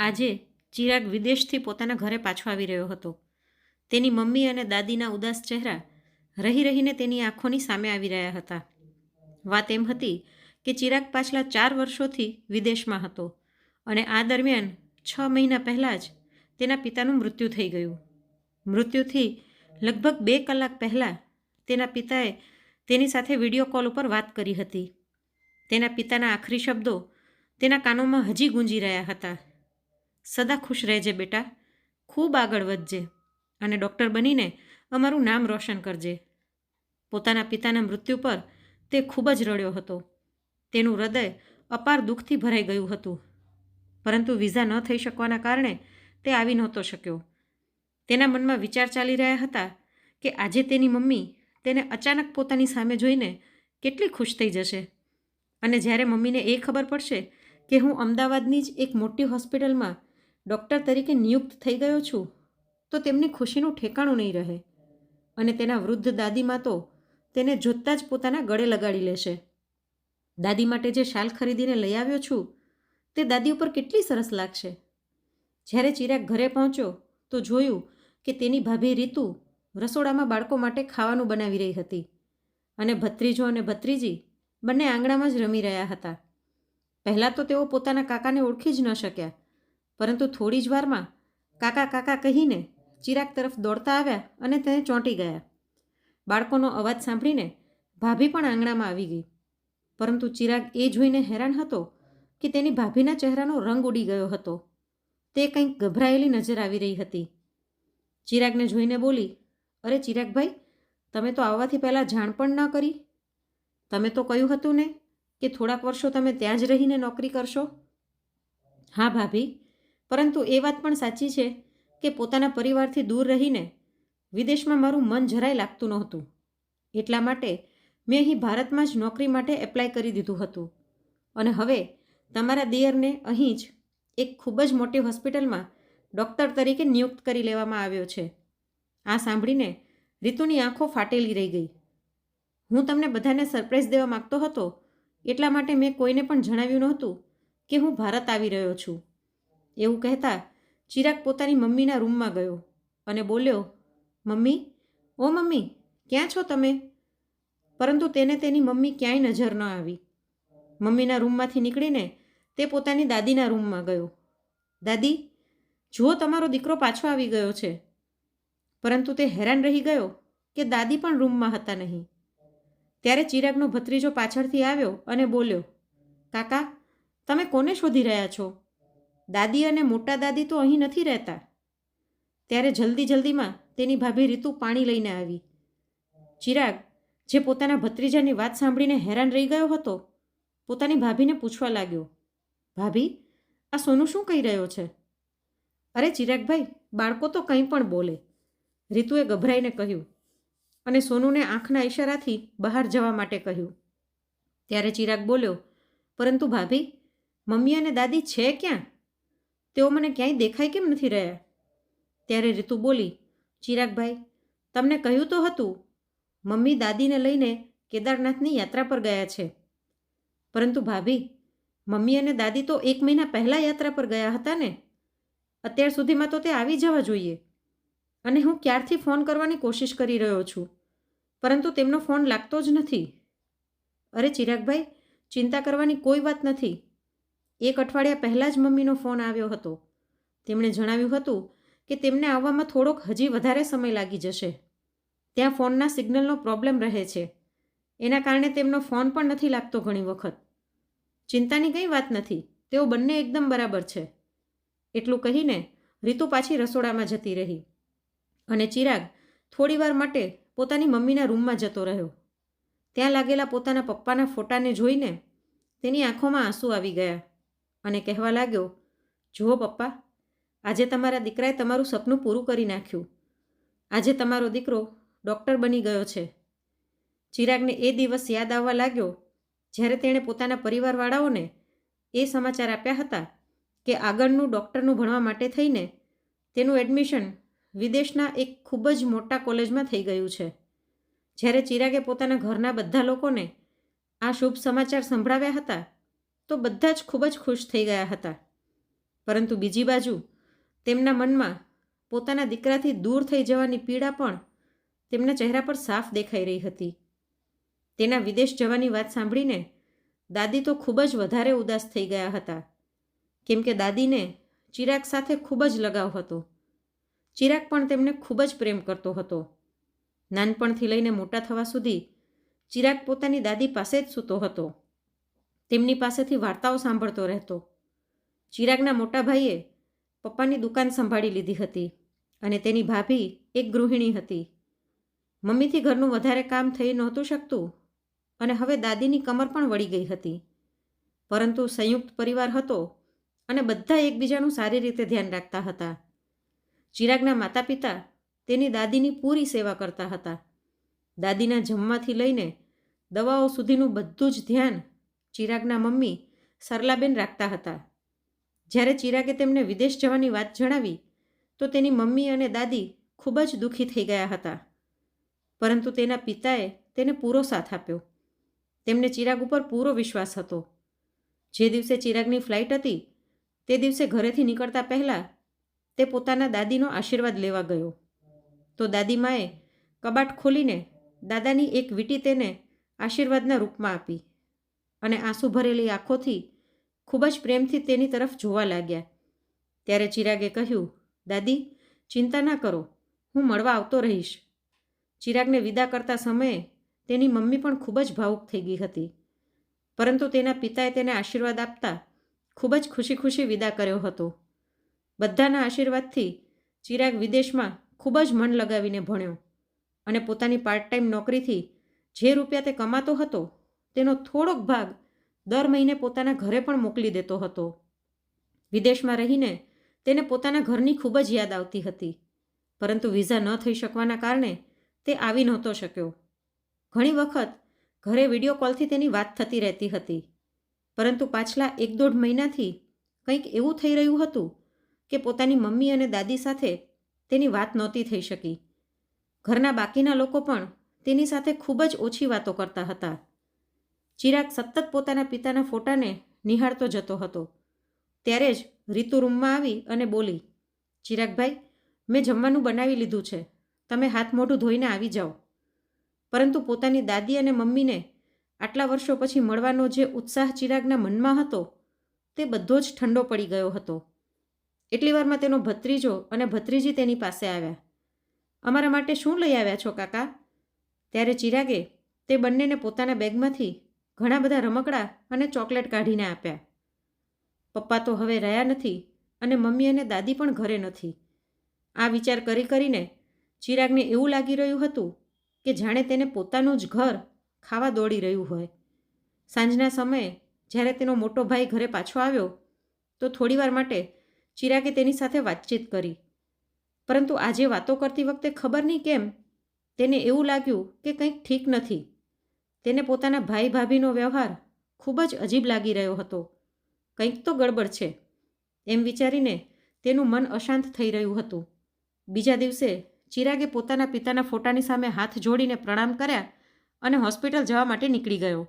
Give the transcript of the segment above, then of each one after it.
આજે ચિરાગ વિદેશથી પોતાના ઘરે પાછો આવી રહ્યો હતો. તેની મમ્મી અને દાદીના ઉદાસ ચહેરા રહી રહીને તેની આંખોની સામે આવી રહ્યા હતા. વાત એમ હતી કે ચિરાગ પાછલા ચાર વર્ષોથી વિદેશમાં હતો અને આ દરમિયાન છ મહિના પહેલાં જ તેના પિતાનું મૃત્યુ થઈ ગયું. મૃત્યુથી લગભગ બે કલાક પહેલાં તેના પિતાએ તેની સાથે વીડિયો કોલ ઉપર વાત કરી હતી. તેના પિતાના આખરી શબ્દો તેના કાનોમાં હજી ગુંજી રહ્યા હતા. સદા ખુશ રહેજે બેટા. ખૂબ આગળ વધજે અને ડૉક્ટર બનીને અમારું નામ રોશન કરજે. પોતાના પિતાના મૃત્યુ પર તે ખૂબ જ રડ્યો હતો. તેનું હૃદય અપાર દુઃખથી ભરાઈ ગયું હતું. પરંતુ વિઝા ન થઈ શકવાના કારણે તે આવી નહોતો શક્યો. તેના મનમાં વિચાર ચાલી રહ્યા હતા કે આજે તેની મમ્મી તેને અચાનક પોતાની સામે જોઈને કેટલી ખુશ થઈ જશે. અને જ્યારે મમ્મીને એ ખબર પડશે કે હું અમદાવાદની જ એક મોટી હોસ્પિટલમાં ડૉક્ટર તરીકે નિયુક્ત થઈ ગયો છું, તો તેમની ખુશીનું ઠેકાણું નહીં રહે. અને તેના વૃદ્ધ દાદીમાં તો તેને જોતાં જ પોતાના ગળે લગાડી લેશે. દાદી માટે જે શાલ ખરીદીને લઈ આવ્યો છું, તે દાદી ઉપર કેટલી સરસ લાગશે. જ્યારે ચિરાગ ઘરે પહોંચ્યો, તો જોયું કે તેની ભાભી રીતુ રસોડામાં બાળકો માટે ખાવાનું બનાવી રહી હતી. અને ભત્રીજો અને ભત્રીજી બંને આંગણામાં જ રમી રહ્યા હતા. પહેલાં તો તેઓ પોતાના કાકાને ઓળખી જ ન શક્યા. પરંતુ થોડી જ વારમાં કાકા કાકા કહીને ચિરાગ તરફ દોડતા આવ્યા અને તેને ચોંટી ગયા. બાળકોનો અવાજ સાંભળીને ભાભી પણ આંગણામાં આવી ગઈ. પરંતુ ચિરાગ એ જોઈને હેરાન હતો કે તેની ભાભીના ચહેરાનો રંગ ઉડી ગયો હતો. તે કંઈક ગભરાયેલી નજર આવી રહી હતી. ચિરાગને જોઈને બોલી, અરે ચિરાગભાઈ, તમે તો આવવાથી પહેલાં જાણ પણ ન કરી. તમે તો કહ્યું હતું ને કે થોડાક વર્ષો તમે ત્યાં જ રહીને નોકરી કરશો. હા, ભાભી. પરંતુ એ વાત પણ સાચી છે કે પોતાના પરિવારથી દૂર રહીને વિદેશમાં મારું મન જરાય લાગતું નહોતું. એટલા માટે મેં અહીં ભારતમાં જ નોકરી માટે એપ્લાય કરી દીધું હતું. અને હવે તમારા દિયરને અહીં જ એક ખૂબ જ મોટી હોસ્પિટલમાં ડૉક્ટર તરીકે નિયુક્ત કરી લેવામાં આવ્યો છે. આ સાંભળીને રીતુની આંખો ફાટેલી રહી ગઈ. હું તમને બધાને સરપ્રાઈઝ દેવા માગતો હતો, એટલા માટે મેં કોઈને પણ જણાવ્યું નહોતું કે હું ભારત આવી રહ્યો છું. એવું કહેતા ચિરાગ પોતાની મમ્મીના રૂમમાં ગયો અને બોલ્યો, મમ્મી, ઓ મમ્મી, ક્યાં છો તમે? પરંતુ તેને તેની મમ્મી ક્યાંય નજર ન આવી. મમ્મીના રૂમમાંથી નીકળીને તે પોતાની દાદીના રૂમમાં ગયો. દાદી, જુઓ, તમારો દીકરો પાછો આવી ગયો છે. પરંતુ તે હેરાન રહી ગયો કે દાદી પણ રૂમમાં હતા નહીં. ત્યારે ચિરાગનો ભત્રીજો પાછળથી આવ્યો અને બોલ્યો, કાકા, તમે કોને શોધી રહ્યા છો? દાદી અને મોટા દાદી તો અહીં નથી રહેતા. ત્યારે જલ્દી જલ્દીમાં તેની ભાભી રીતુ પાણી લઈને આવી. ચિરાગ, જે પોતાના ભત્રીજાની વાત સાંભળીને હેરાન રહી ગયો હતો, પોતાની ભાભીને પૂછવા લાગ્યો, ભાભી, આ સોનું શું કહી રહ્યો છે? અરે ચિરાગભાઈ, બાળકો તો કંઈ પણ બોલે. રીતુએ ગભરાઈને કહ્યું અને સોનુને આંખના ઈશારાથી બહાર જવા માટે કહ્યું. ત્યારે ચિરાગ બોલ્યો, પરંતુ ભાભી, મમ્મી અને દાદી છે ક્યાં? તેઓ મને ક્યાંય દેખાય કેમ નથી રહ્યા? ત્યારે રીતુ બોલી, ચિરાગભાઈ, તમને કહ્યું તો હતું, મમ્મી દાદીને લઈને કેદારનાથની યાત્રા પર ગયા છે. પરંતુ ભાભી, મમ્મી અને દાદી તો એક મહિના પહેલાં યાત્રા પર ગયા હતા ને? અત્યાર સુધીમાં તો તે આવી જવા જોઈએ. અને હું ક્યારથી ફોન કરવાની કોશિશ કરી રહ્યો છું? પરંતુ તેમનો ફોન લાગતો જ નથી. અરે ચિરાગભાઈ, ચિંતા કરવાની કોઈ વાત નથી. એક અઠવાડિયા પહેલાં જ મમ્મીનો ફોન આવ્યો હતો. તેમણે જણાવ્યું હતું કે તેમને આવવામાં થોડોક હજી વધારે સમય લાગી જશે. ત્યાં ફોનના સિગ્નલનો પ્રોબ્લેમ રહે છે. એના કારણે તેમનો ફોન પણ નથી લાગતો ઘણી વખત. ચિંતાની કંઈ વાત નથી. તેઓ બંને એકદમ બરાબર છે. એટલું કહીને રીતુ પાછી રસોડામાં જતી રહી. અને ચિરાગ થોડીવાર માટે પોતાની મમ્મીના રૂમમાં જતો રહ્યો. ત્યાં લાગેલા પોતાના પપ્પાના ફોટાને જોઈને તેની આંખોમાં આંસુ આવી ગયા. અને કહેવા લાગ્યો, જુઓ પપ્પા, આજે તમારા દીકરાએ તમારું સપનું પૂરું કરી નાખ્યું. આજે તમારો દીકરો ડૉક્ટર બની ગયો છે. ચિરાગને એ દિવસ યાદ આવવા લાગ્યો, જ્યારે તેણે પોતાના પરિવારવાળાઓને એ સમાચાર આપ્યા હતા કે આગળનું ડૉક્ટરનું ભણવા માટે થઈને તેનું એડમિશન વિદેશના એક ખૂબ જ મોટા કોલેજમાં થઈ ગયું છે. જ્યારે ચિરાગે પોતાના ઘરના બધા લોકોને આ શુભ સમાચાર સંભળાવ્યા હતા તો બધા જ ખૂબ જ ખુશ થઈ ગયા હતા. પરંતુ બીજી બાજુ તેમના મનમાં પોતાના દીકરાથી દૂર થઈ જવાની પીડા પણ તેમના ચહેરા પર સાફ દેખાઈ રહી હતી. તેના વિદેશ જવાની વાત સાંભળીને દાદી તો ખૂબ જ વધારે ઉદાસ થઈ ગયા હતા. કેમ કે દાદીને ચિરાગ સાથે ખૂબ જ લગાવ હતો. ચિરાગ પણ તેમને ખૂબ જ પ્રેમ કરતો હતો. નાનપણથી લઈને મોટા થવા સુધી ચિરાગ પોતાની દાદી પાસે જ સૂતો હતો. તેમની પાસેથી વાર્તાઓ સાંભળતો રહેતો. ચિરાગના મોટા ભાઈએ પપ્પાની દુકાન સંભાળી લીધી હતી અને તેની ભાભી એક ગૃહિણી હતી. મમ્મીથી ઘરનું વધારે કામ થઈ નહોતું શકતું અને હવે દાદીની કમર પણ વળી ગઈ હતી. પરંતુ સંયુક્ત પરિવાર હતો અને બધા એકબીજાનું સારી રીતે ધ્યાન રાખતા હતા. ચિરાગના માતા પિતા તેની દાદીની પૂરી સેવા કરતા હતા. દાદીના જમવાથી લઈને દવાઓ સુધીનું બધું જ ધ્યાન ચિરાગના મમ્મી સરલાબેન રાખતા હતા. જ્યારે ચિરાગે તેમને વિદેશ જવાની વાત જણાવી, તો તેની મમ્મી અને દાદી ખૂબ જ દુઃખી થઈ ગયા હતા. પરંતુ તેના પિતાએ તેને પૂરો સાથ આપ્યો. તેમને ચિરાગ ઉપર પૂરો વિશ્વાસ હતો. જે દિવસે ચિરાગની ફ્લાઇટ હતી, તે દિવસે ઘરેથી નીકળતા પહેલાં તે પોતાના દાદીનો આશીર્વાદ લેવા ગયો. તો દાદીમાએ કબાટ ખોલીને દાદાની એક વીટી તેને આશીર્વાદના રૂપમાં આપી. અને આંસુ ભરેલી આંખોથી ખૂબ જ પ્રેમથી તેની તરફ જોવા લાગ્યા. ત્યારે ચિરાગે કહ્યું, દાદી, ચિંતા ના કરો, હું મળવા આવતો રહીશ. ચિરાગને વિદા કરતા સમયે તેની મમ્મી પણ ખૂબ જ ભાવુક થઈ ગઈ હતી. પરંતુ તેના પિતાએ તેને આશીર્વાદ આપતા ખૂબ જ ખુશી ખુશી વિદા કર્યો હતો. બધાના આશીર્વાદથી ચિરાગ વિદેશમાં ખૂબ જ મન લગાવીને ભણ્યો અને પોતાની પાર્ટ ટાઈમ નોકરીથી જે રૂપિયા તે કમાતો હતો તેનો થોડોક ભાગ દર મહિને પોતાના ઘરે પણ મોકલી દેતો હતો. વિદેશમાં રહીને તેને પોતાના ઘરની ખૂબ જ યાદ આવતી હતી, પરંતુ વિઝા ન થઈ શકવાના કારણે તે આવી નહોતો શક્યો. ઘણી વખત ઘરે વીડિયો કોલથી તેની વાત થતી રહેતી હતી, પરંતુ પાછલા એક દોઢ મહિનાથી કંઈક એવું થઈ રહ્યું હતું કે પોતાની મમ્મી અને દાદી સાથે તેની વાત નહોતી થઈ શકી. ઘરના બાકીના લોકો પણ તેની સાથે ખૂબ જ ઓછી વાતો કરતા હતા. ચિરાગ સતત પોતાના પિતાના ફોટાને નિહાળતો જતો હતો. ત્યારે જ રીતુ રૂમમાં આવી અને બોલી, ચિરાગભાઈ, મેં જમવાનું બનાવી લીધું છે. તમે હાથ મોઢું ધોઈને આવી જાઓ. પરંતુ પોતાની દાદી અને મમ્મીને આટલા વર્ષો પછી મળવાનો જે ઉત્સાહ ચિરાગના મનમાં હતો, તે બધો જ ઠંડો પડી ગયો હતો. એટલી વારમાં તેનો ભત્રીજો અને ભત્રીજી તેની પાસે આવ્યા. અમારા માટે શું લઈ આવ્યા છો કાકા? ત્યારે ચિરાગે તે બંનેને પોતાના બેગમાંથી ઘણા બધા રમકડા અને ચોકલેટ કાઢીને આપ્યા. પપ્પા તો હવે રહ્યા નથી અને મમ્મી અને દાદી પણ ઘરે નથી. આ વિચાર કરી કરીને ચિરાગને એવું લાગી રહ્યું હતું કે જાણે તેને પોતાનું જ ઘર ખાવા દોડી રહ્યું હોય. સાંજના સમયે જ્યારે તેનો મોટો ભાઈ ઘરે પાછો આવ્યો, તો થોડીવાર માટે ચિરાગે તેની સાથે વાતચીત કરી. પરંતુ આજે વાતો કરતી વખતે ખબર નહીં કેમ તેને એવું લાગ્યું કે કંઈક ઠીક નથી. તેને પોતાના ભાઈ ભાભીનો વ્યવહાર ખૂબ જ અજીબ લાગી રહ્યો હતો. કંઈક તો ગડબડ છે, એમ વિચારીને તેનું મન અશાંત થઈ રહ્યું હતું. બીજા દિવસે ચિરાગે પોતાના પિતાના ફોટાની સામે હાથ જોડીને પ્રણામ કર્યા અને હોસ્પિટલ જવા માટે નીકળી ગયો.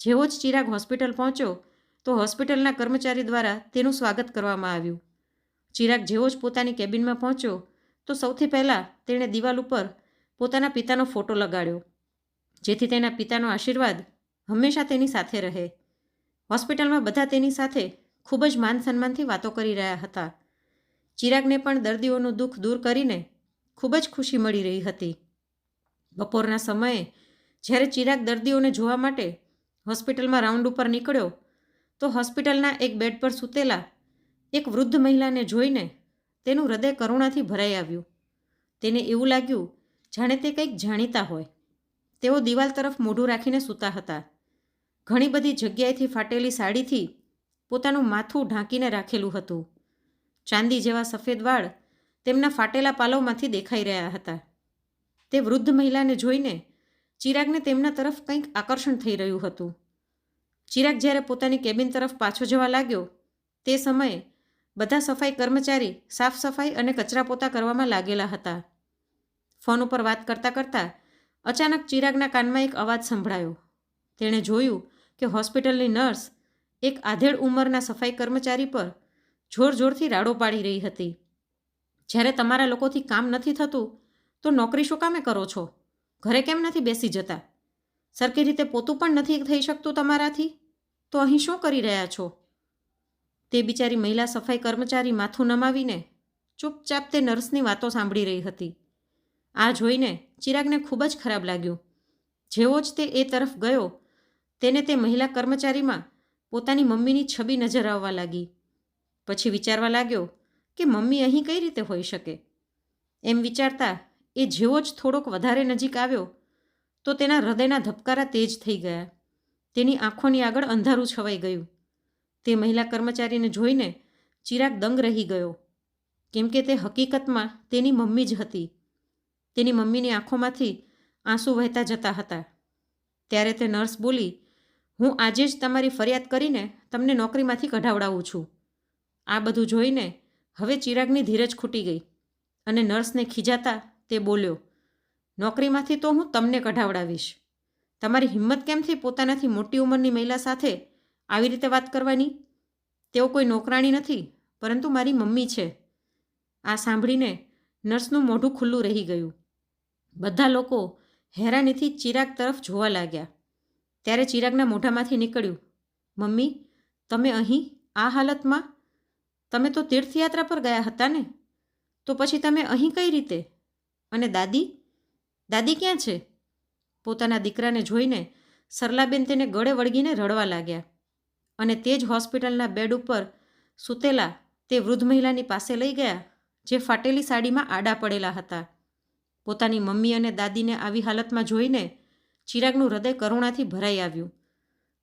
જેવો જ ચિરાગ હોસ્પિટલ પહોંચ્યો, તો હોસ્પિટલના કર્મચારી દ્વારા તેનું સ્વાગત કરવામાં આવ્યું. ચિરાગ જેવો જ પોતાની કેબિનમાં પહોંચ્યો, તો સૌથી પહેલાં તેણે દિવાલ ઉપર પોતાના પિતાનો ફોટો લગાડ્યો. જેથી તેના પિતાનો આશીર્વાદ હંમેશા તેની સાથે રહે. હોસ્પિટલમાં બધા તેની સાથે ખૂબ જ માન સન્માનથી વાતો કરી રહ્યા હતા. ચિરાગને પણ દર્દીઓનું દુઃખ દૂર કરીને ખૂબ જ ખુશી મળી રહી હતી. બપોરના સમયે જ્યારે ચિરાગ દર્દીઓને જોવા માટે હોસ્પિટલમાં રાઉન્ડ ઉપર નીકળ્યો, તો હોસ્પિટલના એક બેડ પર સૂતેલા એક વૃદ્ધ મહિલાને જોઈને તેનું હૃદય કરુણાથી ભરાઈ આવ્યું. તેને એવું લાગ્યું, જાણે તે કંઈક જાણીતા હોય. તેઓ દિવાલ તરફ મોઢું રાખીને સૂતા હતા. ઘણી બધી જગ્યાએથી ફાટેલી સાડીથી પોતાનું માથું ઢાંકીને રાખેલું હતું. ચાંદી જેવા સફેદ વાળ તેમના ફાટેલા પાલવમાંથી દેખાઈ રહ્યા હતા. તે વૃદ્ધ મહિલાને જોઈને ચિરાગને તેમના તરફ કંઈક આકર્ષણ થઈ રહ્યું હતું. ચિરાગ જ્યારે પોતાની કેબિન તરફ પાછો જવા લાગ્યો, તે સમયે બધા સફાઈ કર્મચારી સાફ સફાઈ અને કચરા પોતા કરવામાં લાગેલા હતા. ફોન ઉપર વાત કરતાં કરતાં અચાનક ચિરાગના કાનમાં એક અવાજ સંભળાયો. તેણે જોયું કે હોસ્પિટલની નર્સ એક આધેડ ઉંમરના સફાઈ કર્મચારી પર જોર જોરથી રાડો પાડી રહી હતી. જ્યારે તમારા લોકોથી કામ નથી થતું, તો નોકરી શું કામે કરો છો? ઘરે કેમ નથી બેસી જતા? સરખી રીતે પોતું પણ નથી થઈ શકતું તમારાથી? તો અહીં શું કરી રહ્યા છો? તે બિચારી મહિલા સફાઈ કર્મચારી માથું નમાવીને ચૂપચાપ તે નર્સની વાતો સાંભળી રહી હતી. આ જોઈને ચિરાગને ખૂબ જ ખરાબ લાગ્યું. જેવો જ તે એ તરફ ગયો, તેને તે મહિલા કર્મચારીમાં પોતાની મમ્મીની છબી નજર આવવા લાગી. પછી વિચારવા લાગ્યો કે મમ્મી અહીં કઈ રીતે હોઈ શકે? એમ વિચારતા એ જેવો જ થોડોક વધારે નજીક આવ્યો, તો તેના હૃદયના ધબકારા તેજ થઈ ગયા. તેની આંખોની આગળ અંધારું છવાઈ ગયું. તે મહિલા કર્મચારીને જોઈને ચિરાગ દંગ રહી ગયો. કેમ કે તે હકીકતમાં તેની મમ્મી જ હતી. તેની મમ્મીની આંખોમાંથી આંસુ વહેતા જતા હતા. ત્યારે તે નર્સ બોલી, હું આજે જ તમારી ફરિયાદ કરીને તમને નોકરીમાંથી કઢાવડાવું છું. આ બધું જોઈને હવે ચિરાગની ધીરજ ખૂટી ગઈ અને નર્સને ખીજાતા તે બોલ્યો, નોકરીમાંથી તો હું તમને કઢાવડાવીશ. તમારી હિંમત કેમથી પોતાનાથી મોટી ઉંમરની મહિલા સાથે આવી રીતે વાત કરવાની? તેઓ કોઈ નોકરાણી નથી, પરંતુ મારી મમ્મી છે. આ સાંભળીને નર્સનું મોઢું ખુલ્લું રહી ગયું. બધા લોકો હેરાનીથી ચિરાગ તરફ જોવા લાગ્યા. ત્યારે ચિરાગના મોઢામાંથી નીકળ્યું, મમ્મી, તમે અહીં આ હાલતમાં? તમે તો તીર્થયાત્રા પર ગયા હતા ને? તો પછી તમે અહીં કઈ રીતે? અને દાદી? દાદી ક્યાં છે? પોતાના દીકરાને જોઈને સરલાબેન તેને ગળે વળગીને રડવા લાગ્યા અને તે જ હોસ્પિટલના બેડ ઉપર સૂતેલા તે વૃદ્ધ મહિલાની પાસે લઈ ગયા, જે ફાટેલી સાડીમાં આડા પડેલા હતા. પોતાની મમ્મી અને દાદીને આવી હાલતમાં જોઈને ચિરાગનું હૃદય કરુણાથી ભરાઈ આવ્યું.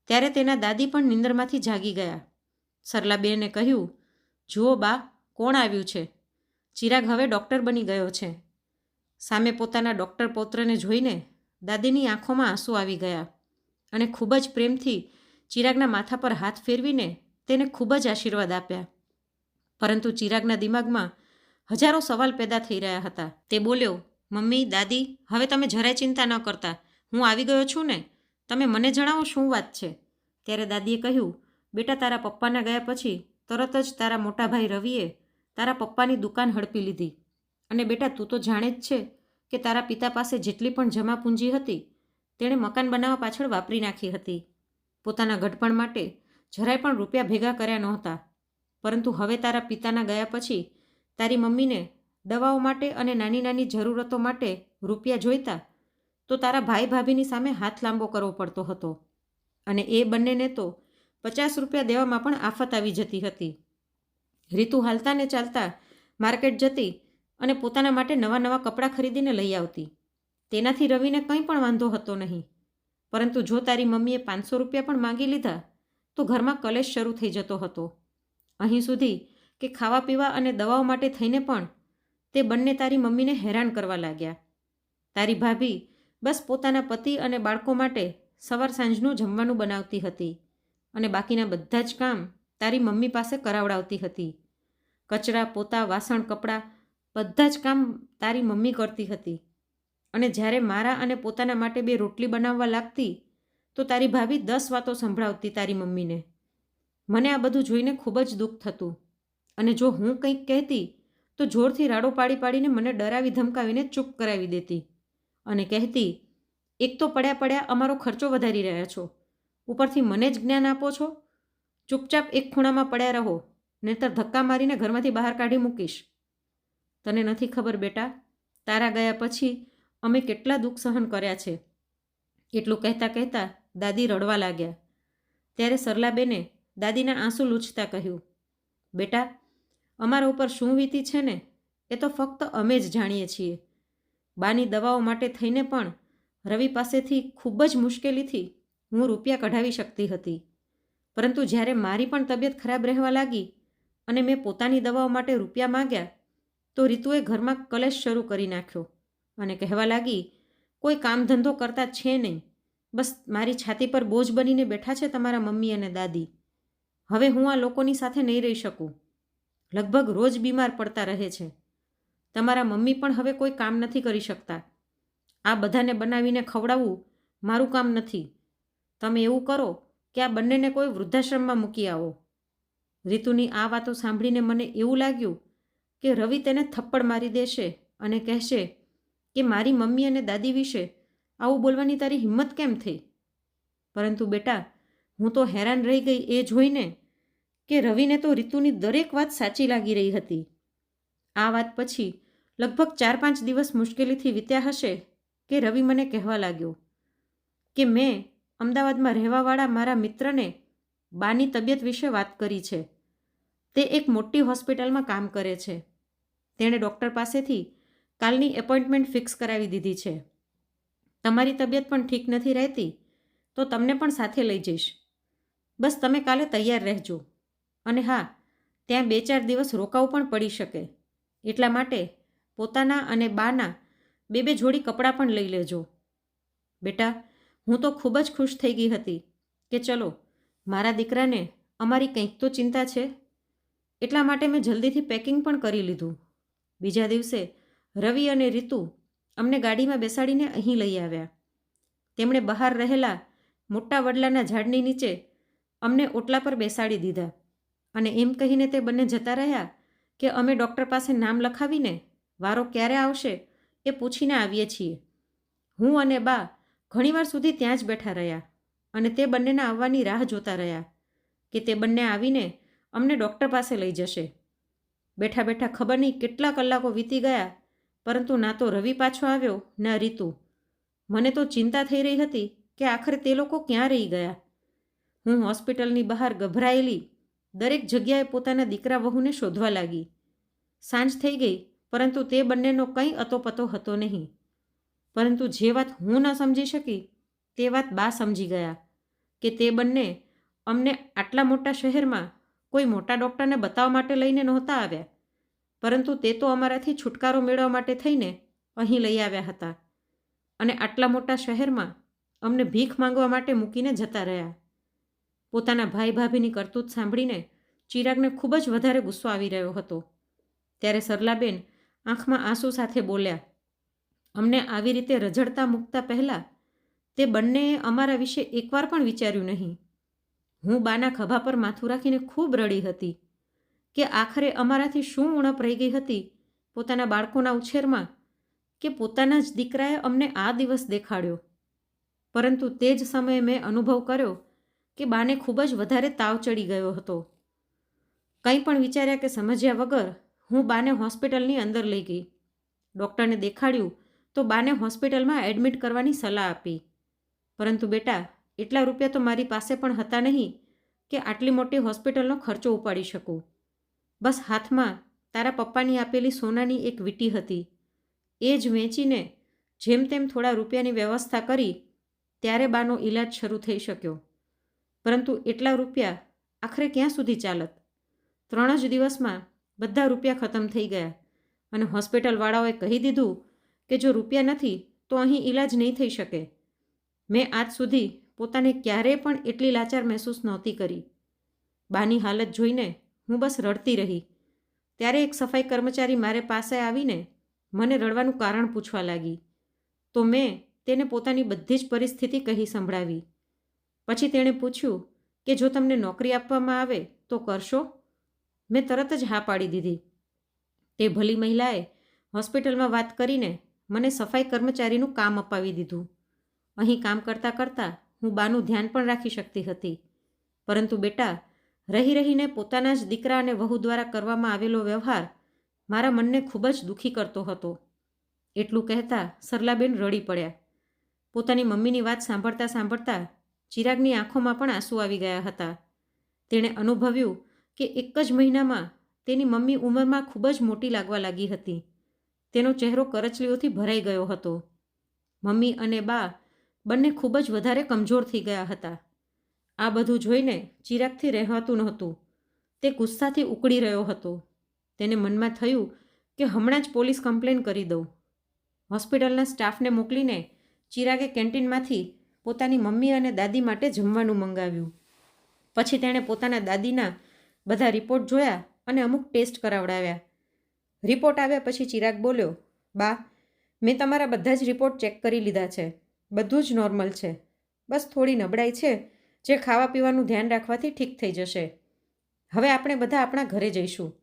ત્યારે તેના દાદી પણ નિંદરમાંથી જાગી ગયા. સરલાબેને કહ્યું, જુઓ બા, કોણ આવ્યું છે? ચિરાગ હવે ડૉક્ટર બની ગયો છે. સામે પોતાના ડૉક્ટર પૌત્રને જોઈને દાદીની આંખોમાં આંસુ આવી ગયા અને ખૂબ જ પ્રેમથી ચિરાગના માથા પર હાથ ફેરવીને તેને ખૂબ જ આશીર્વાદ આપ્યા. પરંતુ ચિરાગના દિમાગમાં હજારો સવાલ પેદા થઈ રહ્યા હતા. તે બોલ્યો મમ્મી, દાદી, હવે તમે જરાય ચિંતા ન કરતા. હું આવી ગયો છું ને. તમે મને જણાવો શું વાત છે? ત્યારે દાદીએ કહ્યું, બેટા, તારા પપ્પાના ગયા પછી તરત જ તારા મોટા ભાઈ રવિએ તારા પપ્પાની દુકાન હડપી લીધી. અને બેટા, તું તો જાણે જ છે કે તારા પિતા પાસે જેટલી પણ જમા પૂંજી હતી, તેણે મકાન બનાવવા પાછળ વાપરી નાખી હતી. પોતાના ઘડપણ માટે જરાય પણ રૂપિયા ભેગા કર્યા નહોતા. પરંતુ હવે તારા પિતાના ગયા પછી તારી મમ્મીને દવાઓ માટે અને નાની નાની જરૂરતો માટે રૂપિયા જોઈતા, તો તારા ભાઈ ભાભીની સામે હાથ લાંબો કરવો પડતો હતો. અને એ બંનેને તો પચાસ રૂપિયા દેવામાં પણ આફત આવી જતી હતી. રીતુ હાલતા ને ચાલતા માર્કેટ જતી અને પોતાના માટે નવા નવા કપડાં ખરીદીને લઈ આવતી. તેનાથી રવિને કંઈ પણ વાંધો હતો નહીં. પરંતુ જો તારી મમ્મીએ પાંચસો રૂપિયા પણ માંગી લીધા, તો ઘરમાં કલેશ શરૂ થઈ જતો હતો. અહીં સુધી કે ખાવા પીવા અને દવાઓ માટે થઈને પણ તે બંને તારી મમ્મીને હેરાન કરવા લાગ્યા. તારી ભાભી બસ પોતાના પતિ અને બાળકો માટે સવાર સાંજનું જમવાનું બનાવતી હતી અને બાકીના બધા જ કામ તારી મમ્મી પાસે કરાવડાવતી હતી. કચરા, પોતા, વાસણ, કપડાં બધા જ કામ તારી મમ્મી કરતી હતી. અને જ્યારે મારા અને પોતાના માટે બે રોટલી બનાવવા લાગતી, તો તારી ભાભી દસ વાતો સંભળાવતી તારી મમ્મીને. મને આ બધું જોઈને ખૂબ જ દુઃખ થતું. અને જો હું કંઈક કહેતી તો જોરથી રાડો પાડી પાડીને મને ડરાવી ધમકાવીને ચૂપ કરાવી દેતી અને કહેતી, એક તો પડ્યા પડ્યા અમારો ખર્ચો વધારી રહ્યા છો. ઉપરથી મને જ જ્ઞાન આપો છો. ચૂપચાપ એક ખૂણામાં પડ્યા રહો, નહીતર ધક્કા મારીને ઘરમાંથી બહાર કાઢી મૂકીશ. તને નથી ખબર બેટા, તારા ગયા પછી અમે કેટલા દુઃખ સહન કર્યા છે. એટલું કહેતા કહેતા દાદી રડવા લાગ્યા. ત્યારે સરલાબેને દાદીના આંસુ લૂછતા કહ્યું, બેટા અમારા ઉપર શું વીતી છે ને? એ તો ફક્ત અમે જ જાણીએ છીએ. બાની દવાઓ માટે થઈને પણ રવિ પાસેથી ખૂબ જ મુશ્કેલીથી હું રૂપિયા કઢાવી શકતી હતી. પરંતુ જ્યારે મારી પણ તબિયત ખરાબ રહેવા લાગી અને મેં પોતાની દવાઓ માટે રૂપિયા માગ્યા, તો રીતુએ ઘરમાં કલેશ શરૂ કરી નાખ્યો અને કહેવા લાગી, કોઈ કામ ધંધો કરતા છે નહીં. બસ મારી છાતી પર બોજ બનીને બેઠા છે તમારા મમ્મી અને દાદી. હવે હું આ લોકોની સાથે નહીં રહી શકું. લગભગ રોજ બીમાર પડતા રહે છે. તમારા મમ્મી પણ હવે કોઈ કામ નથી કરી શકતા. આ બધાને બનાવીને ખવડાવવું મારું કામ નથી. તમે એવું કરો કે આ બંનેને કોઈ વૃદ્ધાશ્રમમાં મૂકી આવો. રીતુની આ વાતો સાંભળીને મને એવું લાગ્યું કે રવિ તેને થપ્પડ મારી દેશે અને કહેશે કે મારી મમ્મી અને દાદી વિશે આવું બોલવાની તારી હિંમત કેમ થઈ? પરંતુ બેટા, હું તો હેરાન રહી ગઈ એ જોઈને કે રવિને તો રીતુની દરેક વાત સાચી લાગી રહી હતી. આ વાત પછી લગભગ ચાર પાંચ દિવસ મુશ્કેલીથી વીત્યા હશે કે રવિ મને કહેવા લાગ્યો કે મેં અમદાવાદમાં રહેવાવાળા મારા મિત્રને બાની તબિયત વિશે વાત કરી છે. તે એક મોટી હોસ્પિટલમાં કામ કરે છે. તેણે ડૉક્ટર પાસેથી કાલની એપોઇન્ટમેન્ટ ફિક્સ કરાવી દીધી છે. તમારી તબિયત પણ ઠીક નથી રહેતી તો તમને પણ સાથે લઈ જઈશ. બસ તમે કાલે તૈયાર રહેજો. અને હા, ત્યાં બે ચાર દિવસ રોકાવું પણ પડી શકે. એટલા માટે પોતાના અને બાના બે બે જોડી કપડાં પણ લઈ લેજો. બેટા, હું તો ખૂબ જ ખુશ થઈ ગઈ હતી કે ચલો, મારા દીકરાને અમારી કંઈક તો ચિંતા છે. એટલા માટે મેં જલ્દીથી પેકિંગ પણ કરી લીધું. બીજા દિવસે રવિ અને રીતુ અમને ગાડીમાં બેસાડીને અહીં લઈ આવ્યા. તેમણે બહાર રહેલા મોટા વડલાના ઝાડની નીચે અમને ઓટલા પર બેસાડી દીધા. અને એમ કહીને તે બંને જતા રહ્યા કે અમે ડૉક્ટર પાસે નામ લખાવીને વારો ક્યારે આવશે એ પૂછીને આવીએ છીએ. હું અને બા ઘણીવાર સુધી ત્યાં જ બેઠા રહ્યા અને તે બંનેના આવવાની રાહ જોતા રહ્યા કે તે બંને આવીને અમને ડૉક્ટર પાસે લઈ જશે. બેઠા બેઠા ખબર નહીં કેટલા કલાકો વીતી ગયા, પરંતુ ના તો રવિ પાછો આવ્યો, ના રીતુ. મને તો ચિંતા થઈ રહી હતી કે આખરે તે લોકો ક્યાં રહી ગયા? હું હોસ્પિટલની બહાર ગભરાયેલી દરેક જગ્યાએ પોતાના દીકરા વહુને શોધવા લાગી. સાંજ થઈ ગઈ, પરંતુ તે બંનેનો કંઈ અતોપતો હતો નહીં. પરંતુ જે વાત હું ન સમજી શકી, તે વાત બા સમજી ગયા, કે તે બંને અમને આટલા મોટા શહેરમાં કોઈ મોટા ડૉક્ટરને બતાવવા માટે લઈને નહોતા આવ્યા. પરંતુ તે તો અમારાથી છુટકારો મેળવવા માટે થઈને અહીં લઈ આવ્યા હતા. અને આટલા મોટા શહેરમાં અમને ભીખ માંગવા માટે મૂકીને જતા રહ્યા. પોતાના ભાઈ ભાભીની કરતૂત સાંભળીને ચિરાગને ખૂબ જ વધારે ગુસ્સો આવી રહ્યો હતો. ત્યારે સરલાબેન આંખમાં આંસુ સાથે બોલ્યા, અમને આવી રીતે રઝળતા મૂકતા પહેલાં તે બંનેએ અમારા વિશે એકવાર પણ વિચાર્યું નહીં. હું બાના ખભા પર માથું રાખીને ખૂબ રડી હતી કે આખરે અમારાથી શું ઉણપ રહી ગઈ હતી પોતાના બાળકોના ઉછેરમાં કે પોતાના જ દીકરાએ અમને આ દિવસ દેખાડ્યો. પરંતુ તે જ સમયે મેં અનુભવ કર્યો કે બાને ખૂબ જ વધારે તાવ ચડી ગયો હતો. કંઈ પણ વિચાર્યા કે સમજ્યા વગર હું બાને હોસ્પિટલની અંદર લઈ ગઈ. ડૉક્ટરને દેખાડ્યું તો બાને હોસ્પિટલમાં એડમિટ કરવાની સલાહ આપી. પરંતુ બેટા, એટલા રૂપિયા તો મારી પાસે પણ હતા નહીં કે આટલી મોટી હોસ્પિટલનો ખર્ચો ઉપાડી શકું. બસ હાથમાં તારા પપ્પાની આપેલી સોનાની એક વીટી હતી. એ જ વેચીને જેમ તેમ થોડા રૂપિયાની વ્યવસ્થા કરી, ત્યારે બાનો ઈલાજ શરૂ થઈ શક્યો. પરંતુ એટલા રૂપિયા આખરે ક્યાં સુધી ચાલત? ત્રણ જ દિવસમાં બધા રૂપિયા ખતમ થઈ ગયા અને હોસ્પિટલવાળાઓએ કહી દીધું કે જો રૂપિયા નથી, તો અહીં ઈલાજ નહીં થઈ શકે. મેં આજ સુધી પોતાને ક્યારેય પણ એટલી લાચાર મહેસૂસ નહોતી કરી. બાની હાલત જોઈને હું બસ રડતી રહી. ત્યારે એક સફાઈ કર્મચારી મારે પાસે આવીને મને રડવાનું કારણ પૂછવા લાગી. તો મેં તેને પોતાની બધી જ પરિસ્થિતિ કહી સંભળાવી. પછી તેણે પૂછ્યું કે જો તમને નોકરી આપવામાં આવે તો કરશો? મેં તરત જ હા પાડી દીધી. તે ભલી મહિલાએ હોસ્પિટલમાં વાત કરીને મને સફાઈ કર્મચારીનું કામ અપાવી દીધું. અહીં કામ કરતાં કરતાં હું બાનું ધ્યાન પણ રાખી શકતી હતી. પરંતુ બેટા, રહી રહીને પોતાના જ દીકરા અને વહુ દ્વારા કરવામાં આવેલો વ્યવહાર મારા મનને ખૂબ જ દુઃખી કરતો હતો. એટલું કહેતા સરલાબેન રડી પડ્યા. પોતાની મમ્મીની વાત સાંભળતા સાંભળતા ચિરાગની આંખોમાં પણ આંસુ આવી ગયા હતા. તેણે અનુભવ્યું કે એક જ મહિનામાં તેની મમ્મી ઉંમરમાં ખૂબ જ મોટી લાગવા લાગી હતી. તેનો ચહેરો કરચલીઓથી ભરાઈ ગયો હતો. મમ્મી અને બા બંને ખૂબ જ વધારે કમજોર થઈ ગયા હતા. આ બધું જોઈને ચિરાગથી રહેવાતું નહોતું. તે ગુસ્સાથી ઉકળી રહ્યો હતો. તેને મનમાં થયું કે હમણાં જ પોલીસ કમ્પ્લેન કરી દઉં. હોસ્પિટલના સ્ટાફને મોકલીને ચિરાગે કેન્ટીનમાંથી પોતાની મમ્મી અને દાદી માટે જમવાનું મંગાવ્યું. પછી તેણે પોતાના દાદીના બધા રિપોર્ટ જોયા અને અમુક ટેસ્ટ કરાવડાવ્યા. રિપોર્ટ આવ્યા પછી ચિરાગ બોલ્યો, બા, મેં તમારા બધા જ રિપોર્ટ ચેક કરી લીધા છે. બધું જ નોર્મલ છે. બસ થોડી નબળાઈ છે જે ખાવા પીવાનું ધ્યાન રાખવાથી ઠીક થઈ જશે. હવે આપણે બધા આપણા ઘરે જઈશું.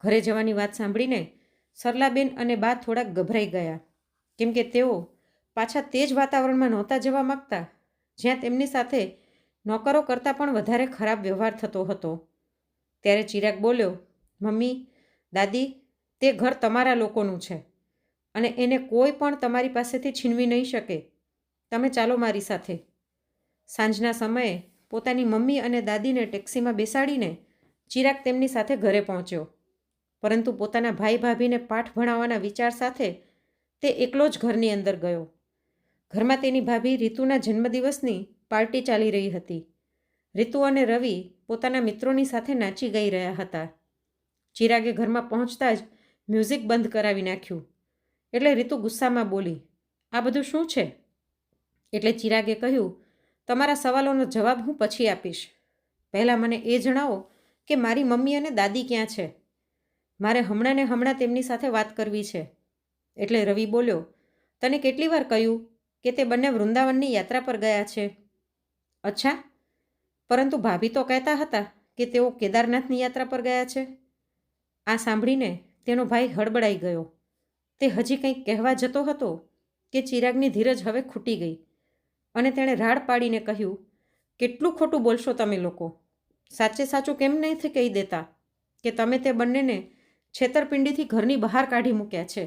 ઘરે જવાની વાત સાંભળીને સરલાબેન અને બા થોડાક ગભરાઈ ગયા. કેમ કે તેઓ પાછા તે જ વાતાવરણમાં નહોતા જવા માગતા, જ્યાં તેમની સાથે નોકરો કરતાં પણ વધારે ખરાબ વ્યવહાર થતો હતો. ત્યારે ચિરાગ બોલ્યો, મમ્મી, દાદી, તે ઘર તમારા લોકોનું છે અને એને કોઈ પણ તમારી પાસેથી છીનવી નહીં શકે. તમે ચાલો મારી સાથે. સાંજના સમયે પોતાની મમ્મી અને દાદીને ટેક્સીમાં બેસાડીને ચિરાગ તેમની સાથે ઘરે પહોંચ્યો. પરંતુ પોતાના ભાઈ ભાભીને પાઠ ભણાવવાના વિચાર સાથે તે એકલો જ ઘરની અંદર ગયો. ઘરમાં તેની ભાભી રીતુના જન્મદિવસની પાર્ટી ચાલી રહી હતી. રીતુ અને રવિ પોતાના મિત્રોની સાથે નાચી ગઈ રહ્યા હતા. ચિરાગે ઘરમાં પહોંચતા જ મ્યુઝિક બંધ કરાવી નાખ્યું. એટલે રીતુ ગુસ્સામાં બોલી, આ બધું શું છે? એટલે ચિરાગે કહ્યું, તમારા સવાલોનો જવાબ હું પછી આપીશ. પહેલાં મને એ જણાવો કે મારી મમ્મી અને દાદી ક્યાં છે? મારે હમણાં ને હમણાં તેમની સાથે વાત કરવી છે. એટલે રવિ બોલ્યો, તને કેટલી વાર કહ્યું કે તે બંને વૃંદાવનની યાત્રા પર ગયા છે? અચ્છા. પરંતુ ભાભી તો કહેતા હતા કે તેઓ કેદારનાથની યાત્રા પર ગયા છે. આ સાંભળીને તેનો ભાઈ હડબડાઈ ગયો. તે હજી કંઈક કહેવા જતો હતો કે ચિરાગની ધીરજ હવે ખૂટી ગઈ અને તેણે રાડ પાડીને કહ્યું, કેટલું ખોટું બોલશો તમે લોકો. સાચે સાચું કેમ નહીંથી કહી દેતા કે તમે તે બંનેને છેતરપિંડીથી ઘરની બહાર કાઢી મૂક્યા છે?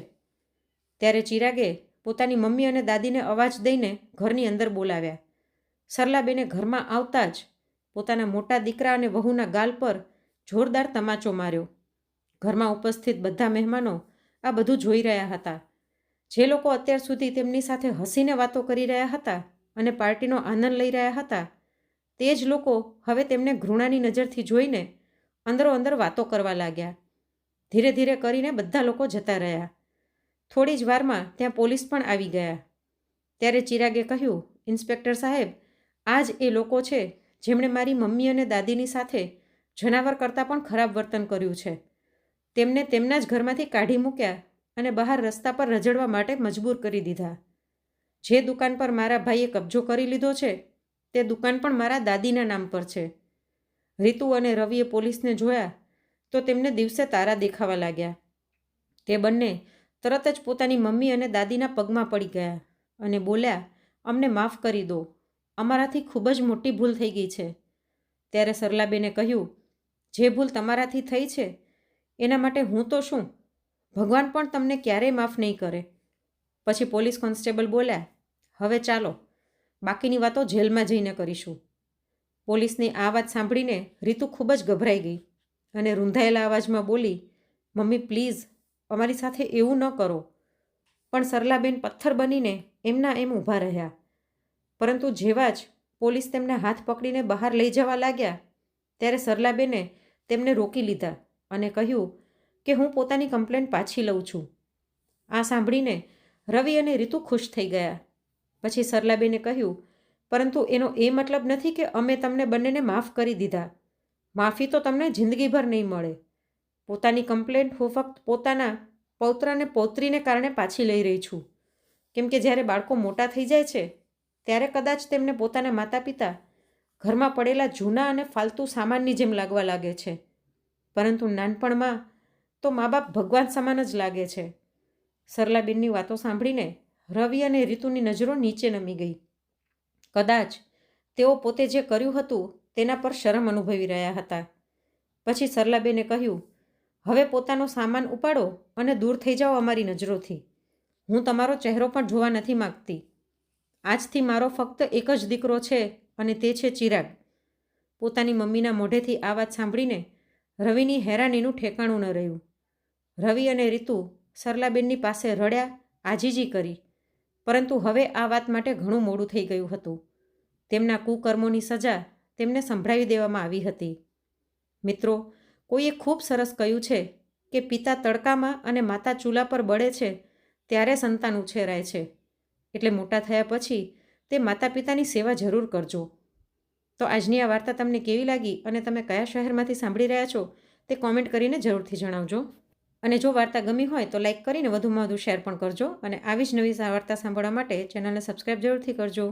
ત્યારે ચિરાગે પોતાની મમ્મી અને દાદીને અવાજ દઈને ઘરની અંદર બોલાવ્યા. સરલાબેને ઘરમાં આવતા જ પોતાના મોટા દીકરા અને વહુના ગાલ પર જોરદાર તમાચો માર્યો. ઘરમાં ઉપસ્થિત બધા મહેમાનો આ બધું જોઈ રહ્યા હતા. જે લોકો અત્યાર સુધી તેમની સાથે હસીને વાતો કરી રહ્યા હતા અને પાર્ટીનો આનંદ લઈ રહ્યા હતા, તે જ લોકો હવે તેમને ઘૃણાની નજરથી જોઈને અંદરો અંદર વાતો કરવા લાગ્યા. ધીરે ધીરે કરીને બધા લોકો જતા રહ્યા. થોડી જ વારમાં ત્યાં પોલીસ પણ આવી ગયા. ત્યારે ચિરાગે કહ્યું, ઇન્સ્પેક્ટર સાહેબ આ જ એ લોકો છે જેમણે મારી મમ્મી અને દાદીની સાથે જનાવર કરતાં પણ ખરાબ વર્તન કર્યું છે. તેમને તેમના જ ઘરમાંથી કાઢી મૂક્યા અને બહાર રસ્તા પર રજડવા માટે મજબૂર કરી દીધા. જે દુકાન પર મારા ભાઈએ કબજો કરી લીધો છે, તે દુકાન પણ મારા દાદીના નામ પર છે. રીતુ અને રવિએ પોલીસને જોયા તો તેમને દિવસે તારા દેખાવા લાગ્યા. તે બંને તરત જ પોતાની મમ્મી અને દાદીના પગમાં પડી ગયા અને બોલ્યા, અમને માફ કરી દો. અમારાથી ખૂબ જ મોટી ભૂલ થઈ ગઈ છે. ત્યારે સરલાબેને કહ્યું, જે ભૂલ તમારાથી થઈ છે, એના માટે હું તો શું? ભગવાન પણ તમને ક્યારેય માફ નહીં કરે. પછી પોલીસ કોન્સ્ટેબલ બોલ્યા, હવે ચાલો, બાકીની વાતો જેલમાં જઈને કરીશું. પોલીસની આ વાત સાંભળીને રીતુ ખૂબ જ ગભરાઈ ગઈ અને રૂંધાયેલા અવાજમાં બોલી, મમ્મી, પ્લીઝ અમારી સાથે એવું ન કરો. પણ સરલાબેન પથ્થર બનીને એમના એમ ઊભા રહ્યા. પરંતુ જેવા જ પોલીસ તેમને હાથ પકડીને બહાર લઈ જવા લાગ્યા, ત્યારે સરલાબેને તેમને રોકી લીધા અને કહ્યું કે હું પોતાની કમ્પ્લેન પાછી લઉં છું. આ સાંભળીને રવિ અને રીતુ ખુશ થઈ ગયા. પછી સરલાબેને કહ્યું, પરંતુ એનો એ મતલબ નથી કે અમે તમને બંનેને માફ કરી દીધા. માફી તો તમને જિંદગીભર નહીં મળે. પોતાની કમ્પ્લેન્ટ હું ફક્ત પોતાના પૌત્ર અને પૌત્રીને કારણે પાછી લઈ રહી છું. કેમ કે જ્યારે બાળકો મોટા થઈ જાય છે, ત્યારે કદાચ તેમને પોતાના માતા પિતા ઘરમાં પડેલા જૂના અને ફાલતુ સામાનની જેમ લાગવા લાગે છે. પરંતુ નાનપણમાં તો મા બાપ ભગવાન સમાન જ લાગે છે. સરલાબેનની વાતો સાંભળીને રવિ અને રીતુની નજરો નીચે નમી ગઈ. કદાચ તેઓ પોતે જે કર્યું હતું તેના પર શરમ અનુભવી રહ્યા હતા. પછી સરલાબેને કહ્યું હવે પોતાનો સામાન ઉપાડો અને દૂર થઈ જાઓ અમારી નજરોથી. હું તમારો ચહેરો પણ જોવા નથી માગતી. આજથી મારો ફક્ત એક જ દીકરો છે અને તે છે ચિરાગ. પોતાની મમ્મીના મોઢેથી આ વાત સાંભળીને રવિની હેરાનીનું ઠેકાણું ન રહ્યું. રવિ અને રીતુ સરલાબેનની પાસે રડ્યા, આજીજી કરી. પરંતુ હવે આ વાત માટે ઘણું મોડું થઈ ગયું હતું. તેમના કુકર્મોની સજા તેમને સંભળાવી દેવામાં આવી હતી. મિત્રો કોઈએ ખૂબ સરસ કહ્યું છે કે પિતા તડકામાં અને માતા ચૂલા પર બળે છે, ત્યારે સંતાન ઉછેરાય છે. એટલે મોટા થયા પછી તે માતા પિતાની સેવા જરૂર કરજો. તો આજની આ વાર્તા તમને કેવી લાગી અને તમે કયા શહેરમાંથી સાંભળી રહ્યા છો તે કોમેન્ટ કરીને જરૂરથી જણાવજો. અને જો વાર્તા ગમી હોય તો લાઇક કરીને વધુમાં વધુ શેર પણ કરજો અને આવી જ નવી વાર્તા સાંભળવા માટે ચેનલને સબસ્ક્રાઈબ જરૂરથી કરજો.